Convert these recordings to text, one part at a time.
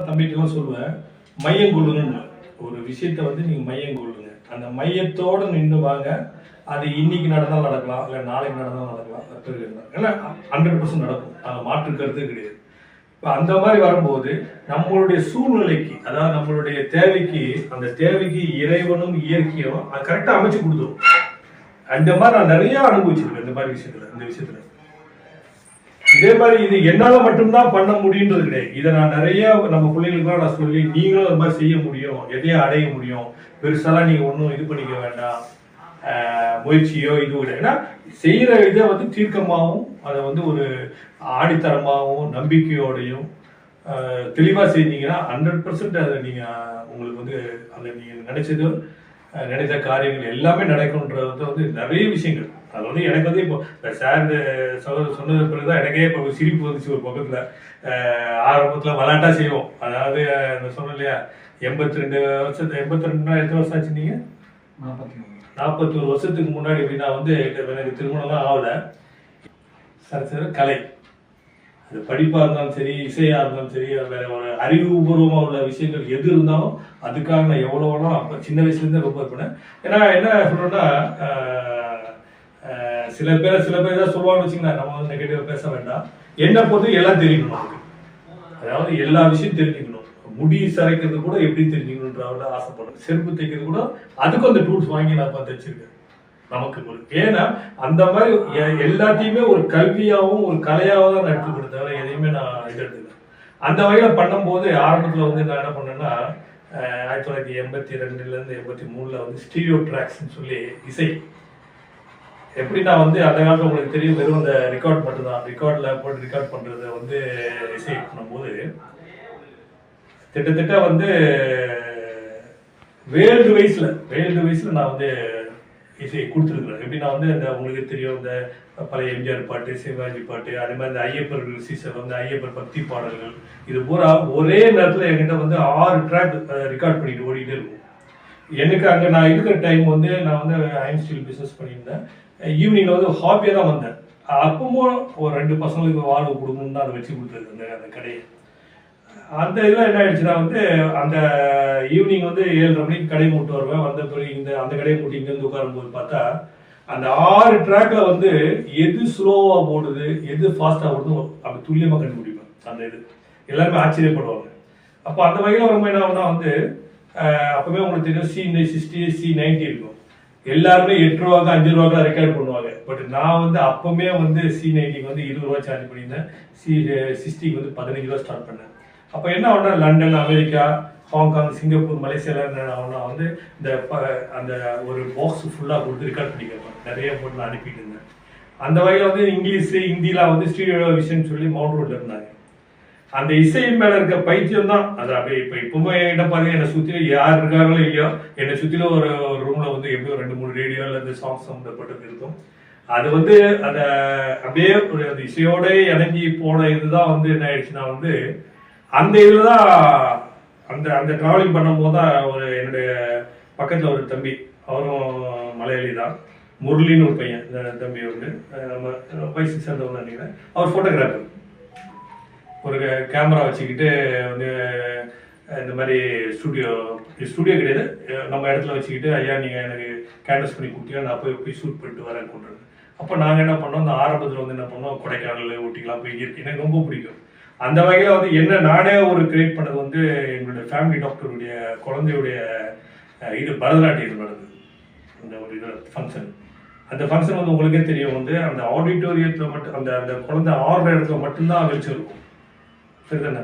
தம்பிட்டுலாம் சொல்லுவேன் மையம் கொள்ளுங்க ஒரு விஷயத்த வந்து நீங்க மையம் கொள்ளுங்க அந்த மையத்தோட நின்று வாங்க. அது இன்னைக்கு நடந்தாலும் நடக்கலாம் இல்லை நாளைக்கு நடந்தாலும் நடக்கலாம். ஏன்னா ஹண்ட்ரட் பர்சன்ட் நடக்கும். அதை மாற்று கருத்து கிடையாது. இப்போ அந்த மாதிரி வரும்போது நம்மளுடைய சூழ்நிலைக்கு அதாவது நம்மளுடைய தேவைக்கு அந்த தேவைக்கு இறைவனும் இயற்கையும் அது கரெக்டாக அமைச்சு கொடுத்துரும். அந்த மாதிரி நான் நிறையா அனுபவிச்சிருக்கேன் இந்த மாதிரி விஷயத்துல இந்த விஷயத்துல. இதே மாதிரி இது என்னால மட்டும்தான் பண்ண முடியுன்றது கிடையாது. இதை நான் நிறைய நம்ம பிள்ளைங்களுக்குலாம் நான் சொல்லி நீங்களும் அது மாதிரி செய்ய முடியும். எதையும் அடைய முடியும். பெருசாலாம் நீங்க ஒன்றும் இது பண்ணிக்க வேண்டாம். முயற்சியோ இது கிடையாது ஏன்னா செய்யற இதை வந்து தீர்க்கமாகவும் அதை வந்து ஒரு ஆணித்தரமாகவும் நம்பிக்கையோடையும் தெளிவாக செஞ்சீங்கன்னா ஹண்ட்ரட் பர்சன்ட் அதை நீங்க உங்களுக்கு வந்து அந்த நீங்க நினைச்சது நினைத்த காரியங்கள் எல்லாமே நடக்கும்ன்றது வந்து நிறைய விஷயங்கள். அது வந்து எனக்கு வந்து இப்போ சார் சொல்ல சொன்னது பிறகுதான் எனக்கே இப்போ ஒரு சிரிப்பு வந்துச்சு ஒரு பக்கத்துல. ஆரம்பத்துல விளாட்டா செய்வோம். அதாவது அஹ் இந்த சொன்னேன் இல்லையா எண்பத்தி ரெண்டு வருஷத்து எண்பத்தி ரெண்டுனா எத்தனை வருஷம் ஆச்சு நீங்க? நாற்பத்தி மூணு நாற்பத்தொரு வருஷத்துக்கு முன்னாடி எப்படின்னா வந்து எனக்கு திருமணம்லாம் ஆகல. சார் சார் கலை. அது படிப்பா இருந்தாலும் சரி இசையா இருந்தாலும் சரி வேற ஒரு அறிவுபூர்வமா உள்ள விஷயங்கள் எது இருந்தாலும் அதுக்காக நான் எவ்வளோ அப்போ சின்ன வயசுல இருந்தே ரொம்ப இருப்பேன் ஏன்னா என்ன ஆஹ், சில பேர் சில பேர் தான் சொல்லுவாங்கன்னு வச்சுங்களேன் நம்ம வந்து பேச வேண்டாம். என்ன பொறுத்து எல்லாம் தெரியணும் நமக்கு. அதாவது எல்லா விஷயம் தெரிஞ்சுக்கணும். முடி சரைக்கிறது கூட எப்படி தெரிஞ்சுக்கணுன்ற ஆசைப்படுறேன் செருப்பு தைக்கிறது கூட அதுக்கும் அந்த டூல்ஸ் வாங்கி நான் பார்த்து வச்சிருக்கேன் நமக்கு ஒரு ஏன்னா அந்த மாதிரி எல்லாத்தையுமே ஒரு கல்வியாகவும் ஒரு கலையாகவும் தான் நான் எடுத்துக்கிட்டு தவிர எதையுமே நான் இது அந்த வகையில பண்ணும்போது ஆரம்பத்தில் வந்து நான் என்ன பண்ணேன்னா ஆயிரத்தி தொள்ளாயிரத்தி எண்பத்தி ரெண்டுலேருந்து எண்பத்தி மூணில் வந்து ஸ்டீரியோ ட்ராக்ஸ்னு சொல்லி இசை எப்படி நான் வந்து அந்த காலத்தில் உங்களுக்கு தெரியும் வெறும் அந்த ரெக்கார்ட் மட்டும்தான். ரெக்கார்டில் போட்டு ரெக்கார்ட் பண்ணுறத வந்து இசை பண்ணும்போது கிட்டத்தட்ட வந்து வேல்டு வயசில் வேல்டு வயசில் நான் வந்து இசை கொடுத்துருக்குறேன். எப்படி நான் வந்து அந்த உங்களுக்கு தெரியும் இந்த பழைய எம்ஜிஆர் பாட்டு சிவாஜி பாட்டு அதே மாதிரி இந்த ஐயப்பர் சீசர் வந்து ஐயப்பர் பக்தி பாடல்கள் இது பூரா ஒரே நேரத்தில் என்கிட்ட வந்து ஆறு ட்ராக் ரெக்கார்ட் பண்ணிட்டு ஓடிட்டே இருக்கும். எனக்கு அங்கே நான் இருக்கிற டைம் வந்து நான் வந்து அயன் ஸ்டீல் பிஸ்னஸ் பண்ணியிருந்தேன். ஈவினிங்கில் வந்து ஹாப்பியாக தான் வந்தேன். அப்பவும் ஒரு ரெண்டு பசங்களுக்கு வாழ்வு கொடுக்கணும்னு தான் அதை வச்சு கொடுத்தது அந்த அந்த கடையை. அந்த இதில் என்ன ஆயிடுச்சுன்னா வந்து அந்த ஈவினிங் வந்து ஏழரை மணிக்கு கடை மூட்டு வருவேன். வந்த பிறகு இந்த அந்த கடையை மூட்டி இங்கேருந்து உட்காரும்போது பார்த்தா அந்த ஆறு ட்ராக்ல வந்து எது ஸ்லோவா போடுது எது ஃபாஸ்டா ஓடுது அப்படி துல்லியமா கண்டுபிடிப்பேன். அந்த இது. எல்லாருமே ஆச்சரியப்படுவாங்க. அப்போ அந்த வகையில் வரும்போது என்ன ஆகும்னா வந்து அப்பவே உங்களுக்கு தெரியும் சி சிக்ஸ்டி சி நைன்டி இருக்கும். எல்லாருமே எட்டு ரூபாக்கு அஞ்சு ரூபாக்கு ரெக்கார்ட் பண்ணுவாங்க. பட் நான் வந்து அப்பவுமே வந்து சி நைன்டிக்கு வந்து இருபது ரூபா சார்ஜ் பண்ணியிருந்தேன். சி சிக்ஸ்டிக்கு வந்து பதினஞ்சு ரூபா ஸ்டார்ட் பண்ணேன். அப்போ என்ன ஆகும்னா லண்டன் அமெரிக்கா ஹாங்காங் சிங்கப்பூர் மலேசியாவில் என்ன ஆகும்னா வந்து இந்த ப- அந்த ஒரு பாக்ஸ் ஃபுல்லாக கொடுத்து ரெக்கார்ட் பண்ணிக்கிறேன். நிறைய போட்டு நான் அனுப்பிட்டு இருந்தேன். அந்த வகையில் வந்து இங்கிலீஷ் ஹிந்திலாம் வந்து ஸ்டூடியோ விஷயம்னு சொல்லி மவுண்ட் ரோட்ல இருந்தாங்க. அந்த இசையின் மேல இருக்க பைத்தியம் தான் அது அப்படியே இப்ப இப்பவுமே என்கிட்ட பாருங்க என்னை சுத்தி யார் இருக்காங்களோ இல்லையோ என்னை சுத்தில ஒரு ஒரு ரூம்ல வந்து எப்படியோ ரெண்டு மூணு ரேடியோ அல்லது சாங்ஸ் சம்மந்தப்பட்டது இருக்கும். அது வந்து அந்த அப்படியே ஒரு அந்த இசையோட இணங்கி போன இதுதான் வந்து என்ன ஆயிடுச்சுன்னா வந்து அந்த இதில் தான் அந்த அந்த டிராவலிங் பண்ணும்போது தான் ஒரு என்னுடைய பக்கத்துல ஒரு தம்பி அவரும் மலையாளி தான். முரளின்னு ஒரு பையன் தம்பி வந்து நம்ம வயசு சேர்ந்தவங்க நினைக்கிறேன். அவர் ஃபோட்டோகிராஃபர் ஒரு கேமரா வச்சுக்கிட்டு வந்து இந்த மாதிரி ஸ்டுடியோ ஸ்டுடியோ கிடையாது. நம்ம இடத்துல வச்சுக்கிட்டு ஐயா நீங்கள் எனக்கு கேன்வஸ் பண்ணி கொடுத்தீங்க நான் போய் போய் ஷூட் பண்ணிட்டு வரேன் கொண்டு அப்போ நாங்கள் என்ன பண்ணோம்? இந்த ஆரம்பத்தில் வந்து என்ன பண்ணோம்? கொடைக்கானல் ஊட்டிக்கெலாம் போய் இருக்கு. எனக்கு ரொம்ப பிடிக்கும். அந்த வகையில் வந்து என்ன நானே ஒரு கிரியேட் பண்ணது வந்து எங்களுடைய ஃபேமிலி டாக்டருடைய குழந்தையுடைய இது பரதநாட்டியம் நடந்தது. அந்த ஒரு இது ஃபங்க்ஷன் அந்த ஃபங்க்ஷன் வந்து உங்களுக்கே தெரியும் வந்து அந்த ஆடிட்டோரியத்தில் மட்டும் அந்த அந்த குழந்தை ஆடுற இடத்துல மட்டும்தான் வெளிச்சம் சரிதானே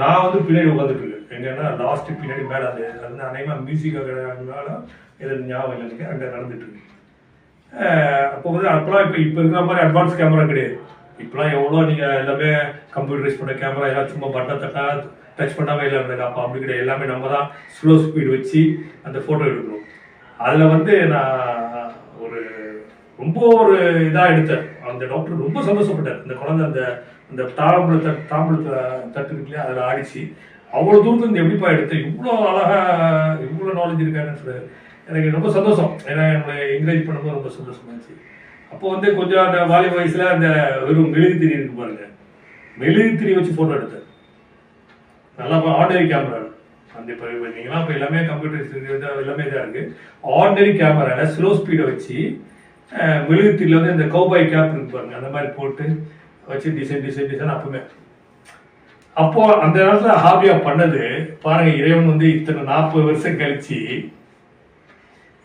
நான் வந்து பின்னாடி உட்காந்துட்டு எங்கன்னா லாஸ்ட் பின்னாடி மேலே அது அது அநேகமாக மியூசிக் மேலே எதுவும் ஞாபகம் இல்லை எனக்கு. அங்கே நடந்துட்டு இருக்கு. அப்போ வந்து அப்போலாம் இப்போ இப்போ இருக்கிற மாதிரி அட்வான்ஸ் கேமரா கிடையாது. இப்போலாம் எவ்வளோ நீங்கள் எல்லாமே கம்ப்யூட்டரைஸ் பண்ண கேமரா எல்லாம் சும்மா பட்டன் தட்டா டச் பண்ணாமல் இல்லை இருந்தது அப்போ அப்படி கிடையாது. எல்லாமே நம்ம தான் ஸ்லோ ஸ்பீடு வச்சு அந்த ஃபோட்டோ எடுக்கணும் அதில் வந்து நான் ஒரு ரொம்ப ஒரு இதாக எடுத்தேன். அந்த டாக்டர் ரொம்ப சந்தோஷப்பட்டார். இந்த குழந்தை அந்த அந்த தாம்பூல தட்டு தாம்பூலத்தை தட்டு இருக்குல்லையா அதில் ஆடிச்சு. அவ்வளோ தூரத்துல இருந்து எப்படிப்பா எடுத்து இவ்வளோ அழகாக இவ்வளோ நாலேஜ் இருக்காருன்னு சொல்றாரு. எனக்கு ரொம்ப சந்தோஷம். ஏன்னா என்னை என்கரேஜ் பண்ணும்போது ரொம்ப சந்தோஷமாக இருந்துச்சு. அப்போ வந்து கொஞ்சம் அந்த வாலிப வயசில் அந்த வெறும் மெழுகு திரி இருக்கு பாருங்க. மெழுகுத்திரி வச்சு ஃபோட்டோ எடுத்தேன் நல்லா ஆர்டினரி கேமரா அந்த இப்போ நீங்களாம் இப்போ எல்லாமே கம்ப்யூட்டர் எல்லாமே இதாக இருக்குது ஆர்டினரி கேமராவில் ஸ்லோ ஸ்பீடை வச்சு மெழுகு திரியில் வந்து இந்த கௌபாய் கேப் இருக்கு பாருங்க. அந்த மாதிரி போட்டு வச்சு டிசைன் டிசைன் டிசைன் அப்பவுமே அப்போ அந்த நேரத்தில் ஹாபியா பண்ணது பாருங்க இறைவன் வந்து இத்தனை நாற்பது வருஷம் கழிச்சு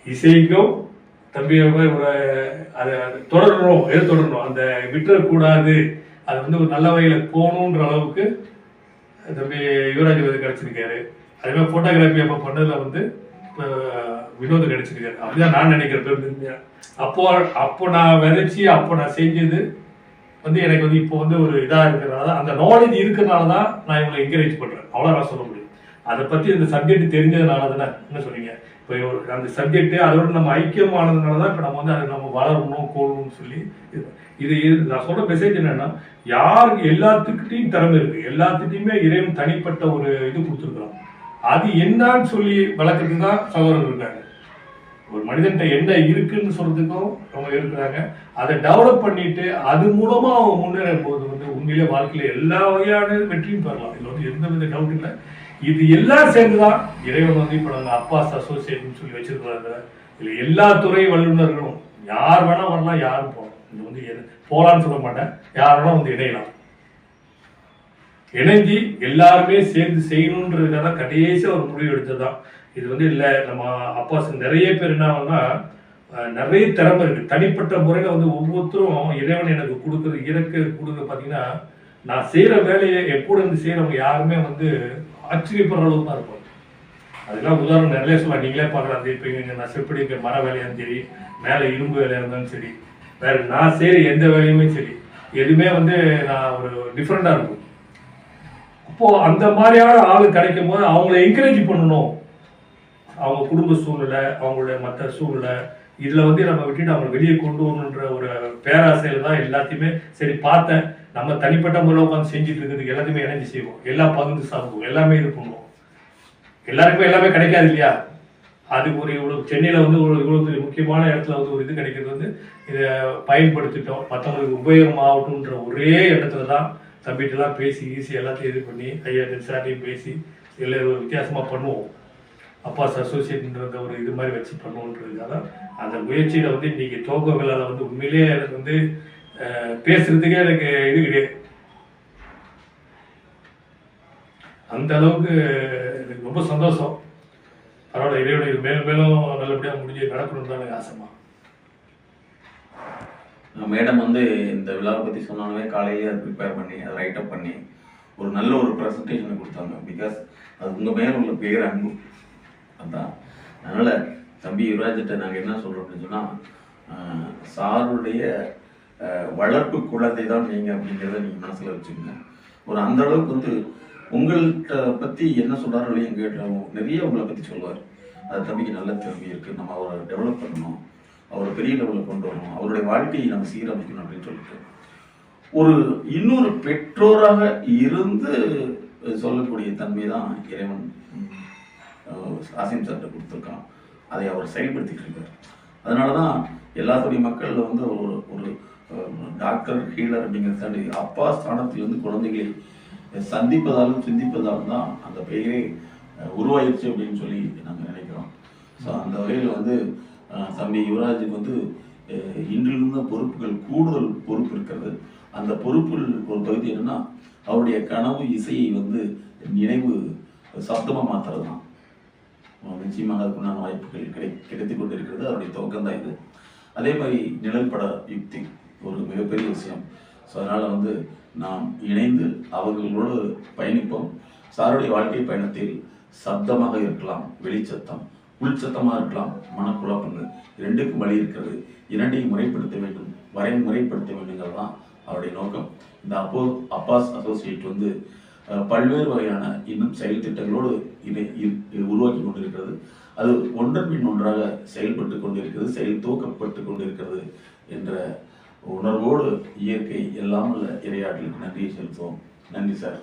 இசைக்கும் தம்பி ஒரு அதை அதை தொடரணும் எது தொடரணும்? அந்த விட்டுறக்கூடாது அது வந்து ஒரு நல்ல வகையில் போகணுன்ற அளவுக்கு தம்பி யுவராஜ் விருது கிடச்சிருக்காரு. அதே மாதிரி அப்போ பண்ணதில் வந்து அஹ், வினோத் கிடைச்சிருக்காரு. அப்படிதான் நான் நினைக்கிறேன் பெருமையா. அப்போ அப்போ நான் விதைச்சி அப்போ நான் செஞ்சது வந்து எனக்கு வந்து இப்போ வந்து ஒரு இதாக இருக்கிறதுனால அந்த நாலேஜ் இருக்கிறனால தான் நான் இவங்களை என்கரேஜ் பண்ணுறேன் அவ்வளோதான் சொல்ல முடியும். அதை பற்றி இந்த சப்ஜெக்ட் தெரிஞ்சதுனால தானே என்ன சொன்னீங்க? இப்போ ஒரு- அந்த சப்ஜெக்ட் அதோட நம்ம ஐக்கியமானதுனால தான் இப்போ நம்ம வந்து அதை நம்ம வளரணும் கோரணும்னு சொல்லி இது- இது இது நான் சொல்ற மெசேஜ் என்னன்னா யாருக்கு எல்லாத்துக்கிட்டையும் திறமை இருக்கு. எல்லாத்துக்கிட்டையுமே இறைவன் தனிப்பட்ட ஒரு இது கொடுத்துருக்குறோம் அது என்னன்னு சொல்லி வளர்க்கறதுக்கு தான் சகோதரர் இருக்காங்க ஒரு மனிதன்கிட்ட என்ன இருக்குன்னு சொல்றதுக்கும் அவங்க இருக்கிறாங்க. அதை டெவலப் பண்ணிட்டு அது மூலமா அவங்க முன்னேறும் போது வந்து உண்மையிலே வாழ்க்கையில எல்லா வகையான வெற்றியும் பெறலாம். இதுல வந்து எந்த வித டவுட் இல்லை. இது எல்லாம் சேர்ந்துதான் இறைவன் வந்து இப்ப நம்ம அப்பாஸ் அசோசியேஷன் சொல்லி வச்சிருக்கிறாங்க. இதுல எல்லா துறை வல்லுநர்களும் யார் வேணா வரலாம் யாரும் போகலாம். இது வந்து போகலான்னு சொல்ல மாட்டேன். யார் வேணா வந்து இணையலாம். இணைஞ்சு எல்லாருமே சேர்ந்து செய்யணுன்றதுக்காக கடைசியாக ஒரு முடிவு எடுத்ததுதான். இது வந்து இல்லை நம்ம அப்பா நிறைய பேர் என்ன ஆகும்னா, நிறைய திறமை இருக்கு. தனிப்பட்ட முறையில் வந்து ஒவ்வொருத்தரும் இறைவன் எனக்கு கொடுக்குறது இறக்க கொடுக்குறது பார்த்தீங்கன்னா நான் செய்கிற வேலையை எப்போ இருந்து செய்கிறவங்க யாருமே வந்து ஆச்சரியப்படுற அளவுக்கு தான் இருக்கும் அதெல்லாம் உதாரணம் நிறைய சொல்லலாம் நீங்களே பார்க்கலாம். அது இப்போ இங்கே நான் செப்படி இருக்க மர வேலையாக இருந்தாலும் சரி மேலே இரும்பு வேலையாக இருந்தாலும் சரி வேற நான் செய்கிற எந்த வேலையுமே சரி எதுவுமே வந்து நான் ஒரு டிஃப்ரெண்ட்டாக இருக்கும். அப்போ அந்த மாதிரியான ஆள் கிடைக்கும் போது அவங்கள என்கரேஜ் பண்ணணும். அவங்க குடும்ப சூழ்நிலை அவங்களுடைய மற்ற சூழ்நிலை இதில் வந்து நம்ம விட்டுட்டு அவங்களை வெளியே கொண்டு வரணுன்ற ஒரு பேராசையில் தான் எல்லாத்தையுமே சரி பார்த்தேன். நம்ம தனிப்பட்ட முறையில் உட்காந்து செஞ்சுட்டு இருக்கிறதுக்கு எல்லாத்தையுமே இணைஞ்சு செய்வோம். எல்லாம் பகிர்ந்து சாப்பிடுவோம். எல்லாமே இது பண்ணுவோம். எல்லாருக்குமே எல்லாமே கிடைக்காது இல்லையா? அதுக்கு ஒரு இவ்வளோ சென்னையில் வந்து ஒரு முக்கியமான இடத்துல வந்து ஒரு இது கிடைக்கிறது வந்து இதை பயன்படுத்திட்டோம். மற்றவங்களுக்கு உபயோகம் ஆகட்டும்ன்ற ஒரே இடத்துல தான் தம்பிகிட்டலாம் பேசி ஈஸி எல்லாத்தையும் இது பண்ணி ஐயா சார்ட்டையும் பேசி இல்லை ஒரு வித்தியாசமாக பண்ணுவோம். அப்பாஸ் அசோசியேட்ன்றத ஒரு இது மாதிரி வச்சு பண்ணுவோன்றதுக்காக அந்த முயற்சியில் வந்து இன்றைக்கி துவக்க விழாவில் வந்து உண்மையிலேயே எனக்கு வந்து பேசுகிறதுக்கே எனக்கு இது கிடையாது. அந்த அளவுக்கு எனக்கு ரொம்ப சந்தோஷம். பரவாயில்ல இறைவனை இது மேலும் மேலும் நல்லபடியாக முடிஞ்சு நடக்கணும்னு தான் எனக்கு ஆசைமா மேடம் வந்து இந்த விழாவை பற்றி சொன்னாலே காலையிலேயே அதை ப்ரிப்பேர் பண்ணி அதை ரைட்டப் பண்ணி ஒரு நல்ல ஒரு ப்ரெசன்டேஷனை கொடுத்தாங்க. பிகாஸ் அது உங்கள் மேல உள்ள பேர் அன்பு. அதான். அதனால் தம்பி யுவராஜிட்ட நாங்கள் என்ன சொல்கிறோம் அப்படின்னு சொன்னால் சாருடைய வளர்ப்பு குழந்தை தான் நீங்கள் அப்படிங்கிறத நீங்கள் மனசில் வச்சுக்கோங்க. ஒரு அந்த அளவுக்கு வந்து உங்கள்கிட்ட பற்றி என்ன சொல்கிறாரோ இல்லையா எங்கள் நிறைய உங்களை பற்றி சொல்லுவார். அது தம்பிக்கு நல்ல திறமை இருக்குது நம்ம அவரை டெவலப் பண்ணணும். அவரை பெரிய லெவலில் கொண்டு வரணும் அவருடைய வாழ்க்கையை நம்ம சீரமைக்கணும் அப்படின்னு சொல்லிட்டு. ஒரு இன்னொரு பெற்றோராக இருந்து சொல்லக்கூடிய தன்மை தான் இறைவன் ஆசிம் சார்கிட்ட கொடுத்துருக்கான். அதை அவர் செயல்படுத்திட்டு இருக்கார். அதனால தான் எல்லாத்துடைய மக்கள் வந்து ஒரு ஒரு டாக்டர் ஹீலர் அப்படிங்கிறத தாண்டி அப்பா ஸ்தானத்தில் வந்து குழந்தைகளை சந்திப்பதாலும் சிந்திப்பதாலும் தான் அந்த பெயரே உருவாயிருச்சு அப்படின்னு சொல்லி நாங்கள் நினைக்கிறோம். ஸோ அந்த வகையில் வந்து தம்பி யுவராஜுக்கு வந்து அஹ், இன்றிலிருந்த பொறுப்புகள் கூடுதல் பொறுப்பு இருக்கிறது. அந்த பொறுப்பில் ஒரு பகுதி என்னன்னா அவருடைய கனவு இசையை வந்து நினைவு சப்தமாக மாத்துறது தான் நிச்சயமாக அதுக்குண்டான வாய்ப்புகள் கிடை கிடைத்து கொண்டு இருக்கிறது அவருடைய துவக்கம் தான் இது. அதே மாதிரி நிழல் பட யுக்தி ஒரு மிகப்பெரிய விஷயம். ஸோ அதனால் வந்து நாம் இணைந்து அவர்களோடு பயணிப்போம். சாருடைய வாழ்க்கை பயணத்தில் சப்தமாக இருக்கலாம் வெளிச்சத்தம். உள்சத்தமாக இருக்கலாம். மனக்குழப்பங்கள் இரண்டுக்கும் வழி இருக்கிறது. இரண்டையும் முறைப்படுத்த வேண்டும். வரை முறைப்படுத்த வேண்டுங்கிறது தான் அவருடைய நோக்கம். இந்த அப்போ அப்பாஸ் அசோசியேட் வந்து பல்வேறு வகையான இன்னும் செயல் திட்டங்களோடு இதை இ- உருவாக்கி கொண்டிருக்கிறது. அது ஒன்றன் பின் ஒன்றாக செயல்பட்டு கொண்டிருக்கிறது செயல் தூக்கப்பட்டு கொண்டிருக்கிறது என்ற உணர்வோடு இயற்கை எல்லாமல் உள்ள இரையாற்றலுக்கு நன்றியை செலுத்துவோம். நன்றி சார்.